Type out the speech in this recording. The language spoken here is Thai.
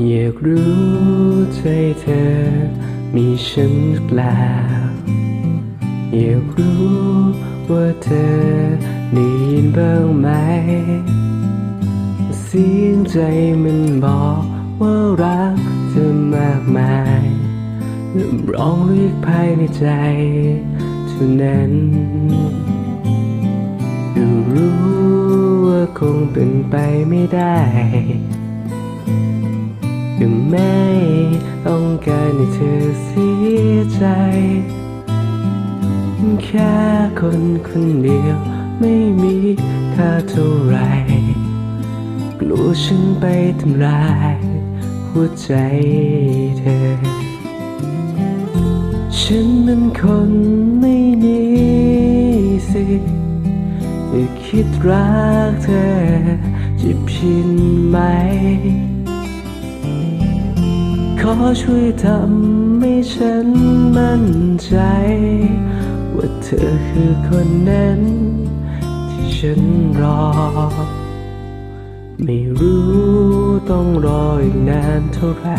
อยากรู้ใจเธอมีฉันหรือเปล่าอยากรู้ว่าเธอได้ยินบ้างไหม เสียงใจมันบอกว่ารักเธอมากมายลืมร้องเรียกภายในใจเท่านั้นก็รู้ว่าคงเป็นไปไม่ได้ ก็ไม่ต้องการให้เธอเสียใจ แค่คนคนเดียวไม่มีค่าเท่าไร กลัวฉันไปทำลายหัวใจเธอ ฉันเป็นคนไม่มีสิทธิ์จะคิดรักเธอจะผิดไหม ขอช่วยทำให้ฉันมั่นใจ ว่าเธอคือคนนั้น ที่ฉันรอ ไม่รู้ต้องรออีกนานเท่าไหร่